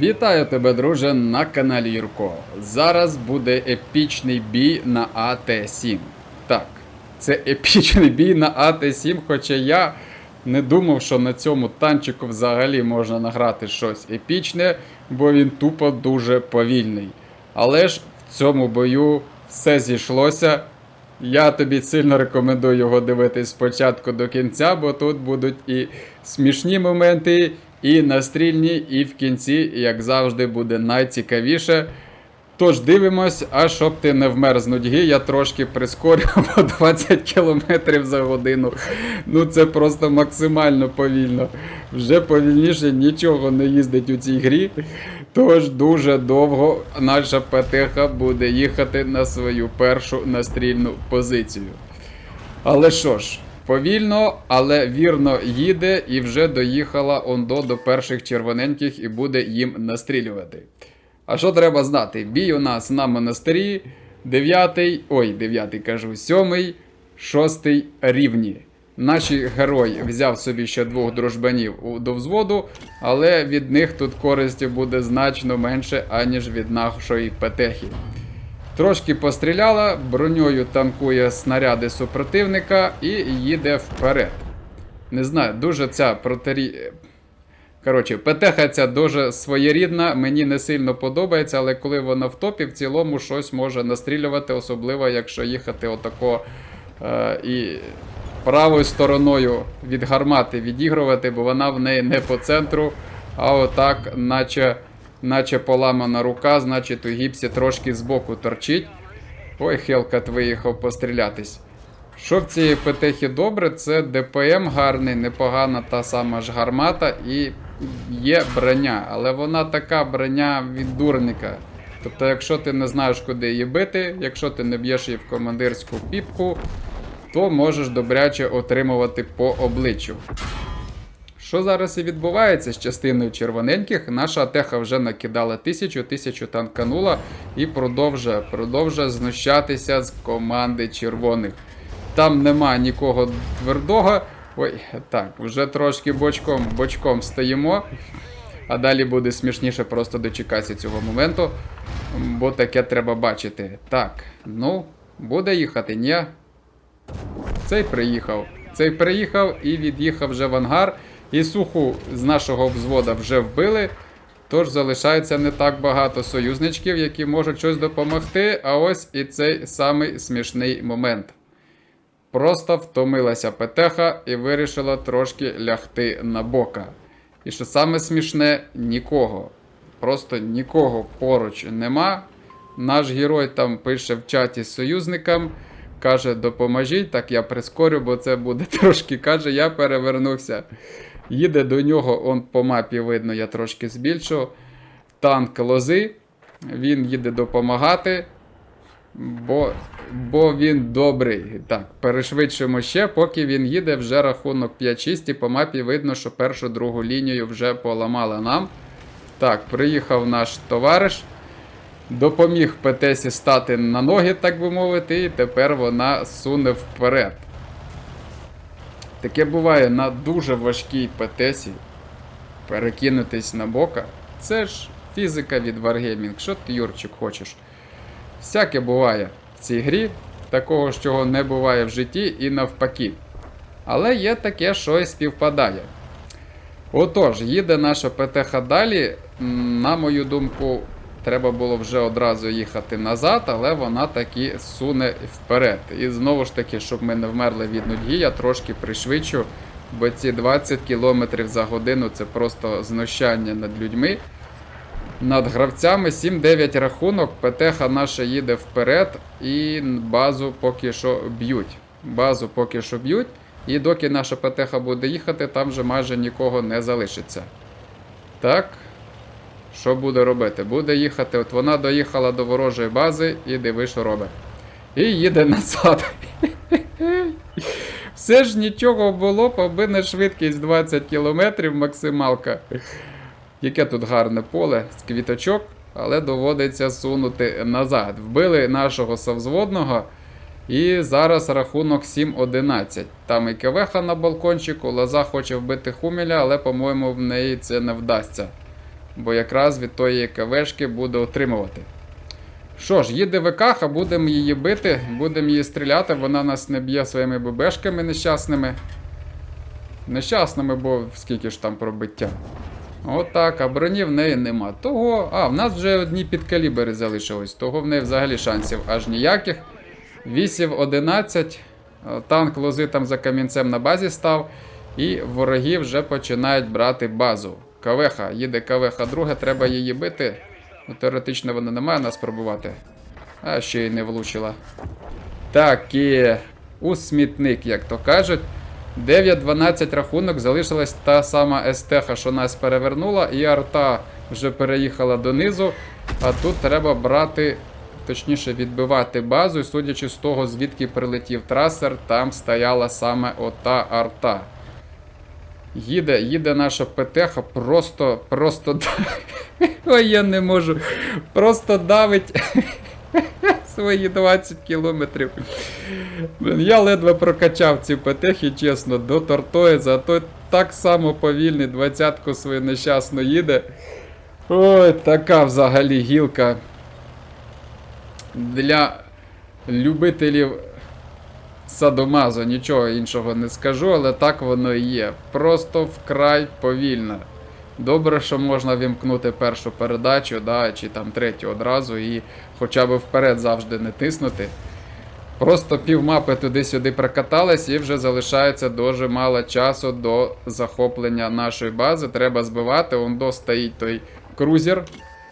Вітаю тебе, друже, на каналі Юрко. Зараз буде епічний бій на АТ-7. Так, це епічний бій на АТ-7, хоча я не думав, що на цьому танчику взагалі можна награти щось епічне, бо він тупо дуже повільний. Але ж в цьому бою все зійшлося. Я тобі сильно рекомендую його дивитись спочатку до кінця, бо тут будуть і смішні моменти, і настрільні, і в кінці, як завжди, буде найцікавіше. Тож дивимось, а щоб ти не вмер з нудьги, я трошки прискорю по 20 км за годину. Ну це просто максимально повільно. Вже повільніше нічого не їздить у цій грі. Тож дуже довго наша ПТХ буде їхати на свою першу настрільну позицію. Але що ж, повільно, але вірно їде і вже доїхала Ондо до перших червоненьких і буде їм настрілювати. А що треба знати? Бій у нас на монастирі 9, ой, 9 кажу, 7, 6 рівні. Наш герой взяв собі ще двох дружбанів до взводу, але від них тут користі буде значно менше, аніж від нашої петехи. Трошки постріляла, броньою танкує снаряди супротивника і їде вперед. Не знаю, дуже ця протирі... Коротше, ПТХ ця дуже своєрідна, мені не сильно подобається, але коли вона в топі, в цілому щось може настрілювати, особливо якщо їхати отако е, і правою стороною від гармати відігрувати, бо вона в неї не по центру, а отак, наче, наче поламана рука, значить у гіпсі трошки збоку торчить. Ой, Хелкат виїхав пострілятись. Що в цієї ПТХі добре, це ДПМ гарний, непогана та сама ж гармата і є броня, але вона така броня від дурника. Тобто, якщо ти не знаєш, куди її бити, якщо ти не б'єш її в командирську піпку, то можеш добряче отримувати по обличчю. Що зараз і відбувається з частиною червоненьких, наша атеха вже накидала тисячу, тисячу танканула і продовжує, продовжує знущатися з команди червоних. Там нема нікого твердого. Ой, так, вже трошки бочком, бочком стоїмо. А далі буде смішніше просто дочекатися цього моменту, бо таке треба бачити. Так, ну, буде їхати, ні? Цей приїхав. Цей приїхав і від'їхав вже в ангар. І суху з нашого взвода вже вбили. Тож залишається не так багато союзничків, які можуть щось допомогти. А ось і цей самий смішний момент. Просто втомилася Петеха і вирішила трошки лягти на бока. І що саме смішне, нікого. Просто нікого поруч нема. Наш герой там пише в чаті з союзникам, каже: допоможіть, так я прискорю, бо це буде трошки. Каже, я перевернувся. Їде до нього, он по мапі видно, я трошки збільшу. Танк лози. Він їде допомагати. Бо, бо він добрий. Так, перешвидшуємо ще, поки він їде, вже рахунок 5-6, і по мапі видно, що першу другу лінію вже поламали нам. Так, приїхав наш товариш. Допоміг ПТСі стати на ноги, так би мовити, і тепер вона суне вперед. Таке буває на дуже важкій ПТСі перекинутись на бока. Це ж фізика від Wargaming. Що ти, Юрчик, хочеш? Всяке буває в цій грі, такого чого не буває в житті і навпаки. Але є таке, що і співпадає. Отож, їде наша ПТХ далі. На мою думку, треба було вже одразу їхати назад, але вона таки суне вперед. І знову ж таки, щоб ми не вмерли від нудьги, я трошки пришвидшу, бо ці 20 км за годину це просто знущання над людьми. Над гравцями 7-9 рахунок, ПТХ наша їде вперед і базу поки що б'ють. Базу поки що б'ють. І доки наша ПТХ буде їхати, там вже майже нікого не залишиться. Так. Що буде робити? Буде їхати. От вона доїхала до ворожої бази і диви, що робить. І їде назад. Все ж нічого було, побине швидкість 20 км максималка. Яке тут гарне поле з квіточок, але доводиться сунути назад. Вбили нашого совзводного. І зараз рахунок 7-11. Там і Кевеха на балкончику, Лоза хоче вбити Хумеля, але, по-моєму, в неї це не вдасться. Бо якраз від тої КВшки буде отримувати. Що ж, їде ВКХ, будемо її бити, будемо її стріляти, вона нас не б'є своїми ББшками нещасними. Нещасними, бо скільки ж там пробиття. Отак, а броні в неї нема. Того. А, в нас вже одні підкалібери залишились, того в неї взагалі шансів аж ніяких. 8-11. е, Танк лози там за камінцем на базі став. І вороги вже починають брати базу. Кавеха, їде кавеха друга, треба її бити. Ну, теоретично вона не має нас пробувати. А ще й не влучила. Так, і у смітник, як то кажуть. 9-12 рахунок, залишилась та сама СТХ, що нас перевернула, і арта вже переїхала донизу. А тут треба брати, точніше, відбивати базу. І судячи з того, звідки прилетів трасер, там стояла саме ота арта. Їде, їде наша ПТХ, просто, просто. да- Ой, я не можу. Просто давить свої 20 кілометрів. Я ледве прокачав ці ПТХи, чесно, до Тортоїза, а той так само повільний, двадцятку свою нещасно їде. Ой, така взагалі гілка. Для любителів садомазо нічого іншого не скажу, але так воно і є. Просто вкрай повільно. Добре, що можна вімкнути першу передачу, да, чи там третю одразу, і хоча б вперед завжди не тиснути. Просто півмапи туди-сюди прокатались і вже залишається дуже мало часу до захоплення нашої бази. Треба збивати. Ондо стоїть той крузер.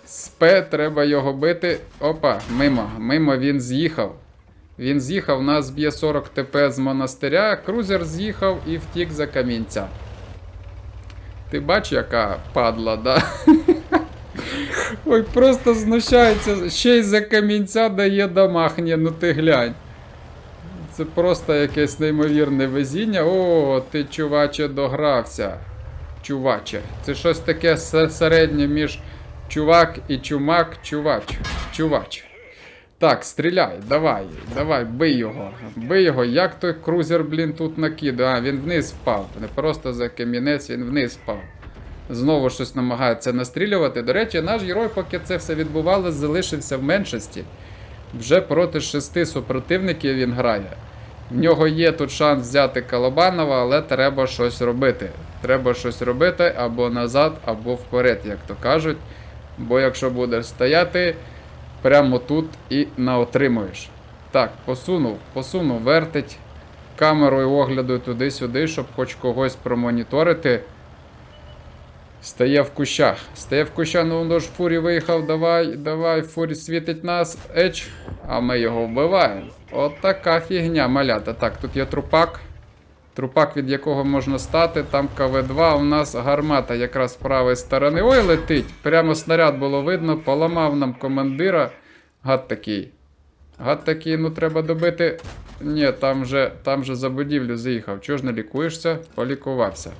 Спе, треба його бити. Опа, мимо. Мимо він з'їхав. Він з'їхав, нас б'є 40 ТП з монастиря. Крузер з'їхав і втік за камінця. Ти бач, яка падла, да? Ой, просто знущається. Ще й за камінця дає дамаг. Ну ти глянь. Це просто якесь неймовірне везіння. О, ти, чуваче, догрався. Чуваче. Це щось таке середнє між чувак і чумак, чувач. Чувач. Так, стріляй, давай, давай, бий його. Бий його. Як той крузер, блін, тут накидає. А, він вниз впав. Не просто за камінець, він вниз впав. Знову щось намагається настрілювати. До речі, наш герой, поки це все відбувалося, залишився в меншості. Вже проти шести супротивників він грає. В нього є тут шанс взяти Колобанова, але треба щось робити. Треба щось робити або назад, або вперед, як то кажуть. Бо якщо будеш стояти, прямо тут і наотримуєш. Так, посунув, посунув, вертить камерою огляду туди-сюди, щоб хоч когось промоніторити. Стає в кущах. Стає в кущах, ну воно ж фурі виїхав, давай, давай, фурі світить нас, еч, а ми його вбиваємо. От така фігня, малята. Так, тут є трупак. Трупак, від якого можна стати, там КВ-2, у нас гармата якраз з правої сторони. Ой, летить! Прямо снаряд було видно, поламав нам командира. Гад такий. Гад такий, ну треба добити. Ні, там же, там же за будівлю заїхав. Чого ж не лікуєшся? Полікувався.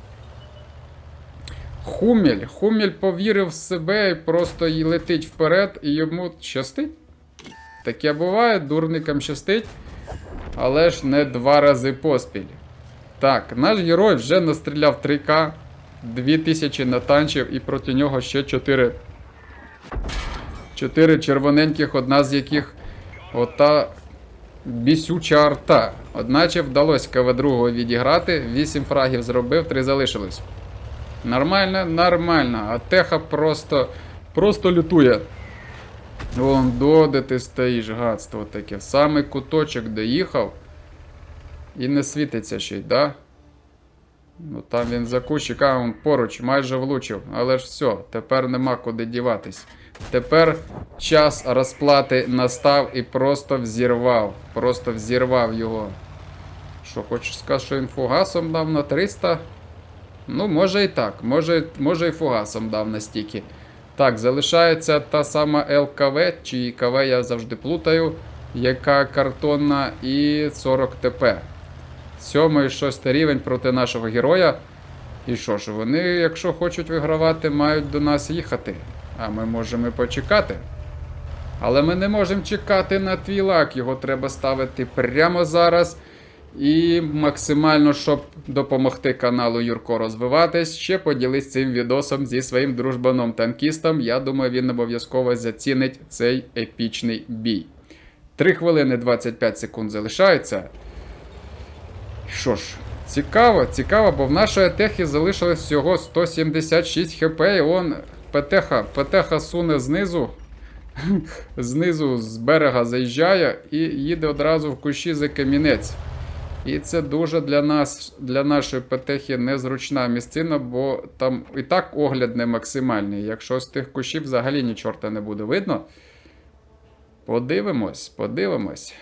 Хумель. Хумель повірив в себе і просто й летить вперед, і йому щастить. Таке буває, дурникам щастить. Але ж не два рази поспіль. Так, наш герой вже настріляв 3К, 2000 натанчив і проти нього ще 4. 4 червоненьких, одна з яких ота бісюча арта. Одначе вдалося КВ-2 відіграти, 8 фрагів зробив, 3 залишилось. Нормально, нормально. А Теха просто, просто лютує. Вон до, де ти стоїш, гадство таке. В самий куточок доїхав. І не світиться ще й, да? Ну там він за він поруч, майже влучив. Але ж все, тепер нема куди діватись. Тепер час розплати настав і просто взірвав. Просто взірвав його. Що, хочеш сказати, що він фугасом дав на 300? Ну, може і так, може, може і фугасом дав настільки. Так, залишається та сама ЛКВ, чи КВ я завжди плутаю, яка картонна і 40 ТП. Сьомий шостий рівень проти нашого героя. І що ж, вони, якщо хочуть вигравати, мають до нас їхати. А ми можемо почекати. Але ми не можемо чекати на твій лак, його треба ставити прямо зараз. І максимально, щоб допомогти каналу Юрко розвиватись, ще поділись цим відосом зі своїм дружбаном танкістом. Я думаю, він обов'язково зацінить цей епічний бій. 3 хвилини 25 секунд залишається. Що ж, цікаво, цікаво, бо в нашої техі залишилось всього 176 хп, і он ПТХ, ПТХ суне знизу. Знизу з берега заїжджає і їде одразу в кущі за камінець. І це дуже для нас, для нашої ПТХи незручна місцина, бо там і так огляд не максимальний. Якщо з тих кущів взагалі ні не буде видно. Подивимось, подивимось.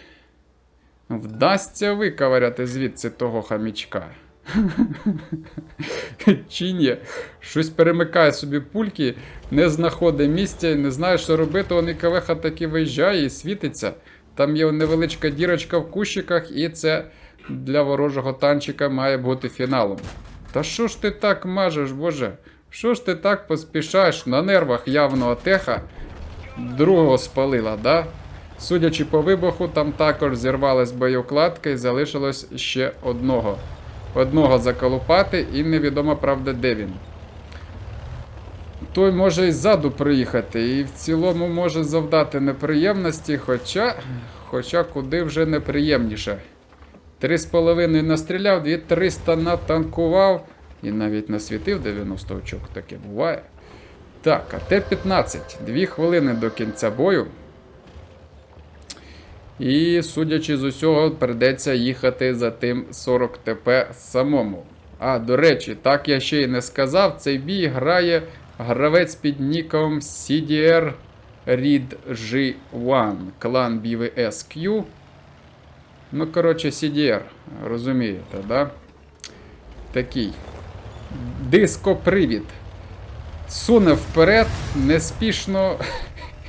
Вдасться виковиряти звідси того хамічка. Чи ні? Щось перемикає собі пульки, не знаходить місця, не знає, що робити. Он і кавеха таки виїжджає і світиться. Там є невеличка дірочка в кущиках, і це для ворожого танчика має бути фіналом. Та що ж ти так мажеш, боже? Що ж ти так поспішаєш? На нервах явно теха другого спалила, да? Судячи по вибуху, там також зірвалась боєукладка і залишилось ще одного. Одного заколупати, і невідомо, правда, де він. Той може і ззаду приїхати, і в цілому може завдати неприємності, хоча, хоча куди вже неприємніше. Три з половиною настріляв, дві 300 натанкував і навіть насвітив 90 очок, таке буває. Так, а Т-15. Дві хвилини до кінця бою. І, судячи з усього, придеться їхати за тим 40 ТП самому. А, до речі, так я ще й не сказав, цей бій грає гравець під ніком CDR Reed G1, клан BVSQ. Ну, коротше, CDR, розумієте, да? Такий. Дископривід. Суне вперед, неспішно.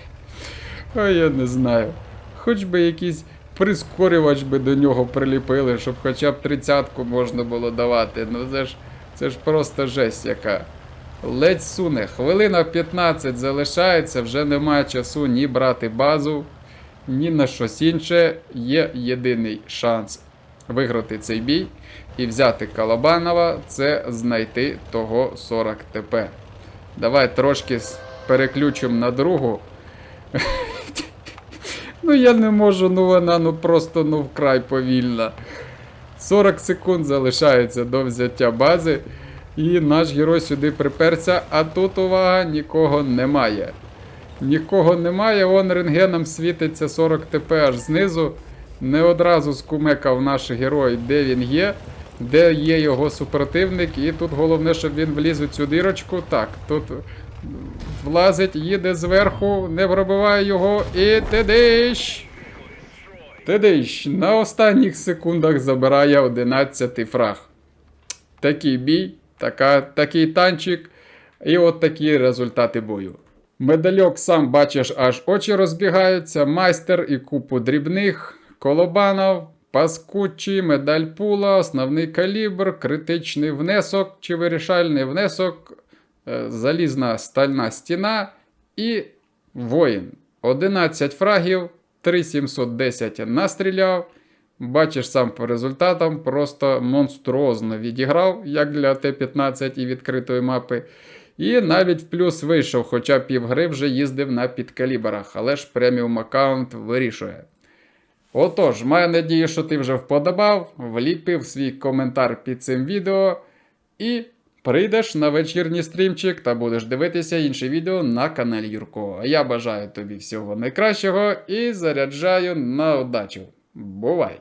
Ой, я не знаю. Хоч би якийсь прискорювач би до нього приліпили, щоб хоча б тридцятку можна було давати. Ну це ж це ж просто жесть яка. Ледь суне. Хвилина 15 залишається, вже немає часу ні брати базу, ні на щось інше. Є єдиний шанс виграти цей бій і взяти Калабанова це знайти того 40 ТП. Давай трошки переключимо на другу. Ну я не можу, ну вона ну просто ну вкрай повільна. 40 секунд залишається до взяття бази. І наш герой сюди приперся, а тут увага, нікого немає. Нікого немає, вон рентгеном світиться 40 ТП аж знизу. Не одразу скумекав наш герой, де він є, де є його супротивник. І тут головне, щоб він вліз у цю дірочку. Так, тут влазить, їде зверху, не пробиває його і тидиш. Тидиш на останніх секундах забирає 11 фраг. Такий бій, така, такий танчик, і от такі результати бою. Медальок сам бачиш, аж очі розбігаються, майстер і купу дрібних, колобанов, паскучі, медаль пула, основний калібр, критичний внесок чи вирішальний внесок, залізна стальна стіна і воїн. 11 фрагів, 3710 настріляв. Бачиш сам по результатам, просто монструозно відіграв, як для Т-15 і відкритої мапи. І навіть в плюс вийшов, хоча півгри вже їздив на підкаліберах, але ж преміум аккаунт вирішує. Отож, маю надію, що ти вже вподобав, вліпив свій коментар під цим відео і прийдеш на вечірній стрімчик та будеш дивитися інші відео на каналі Юрко. Я бажаю тобі всього найкращого і заряджаю на удачу. Бувай!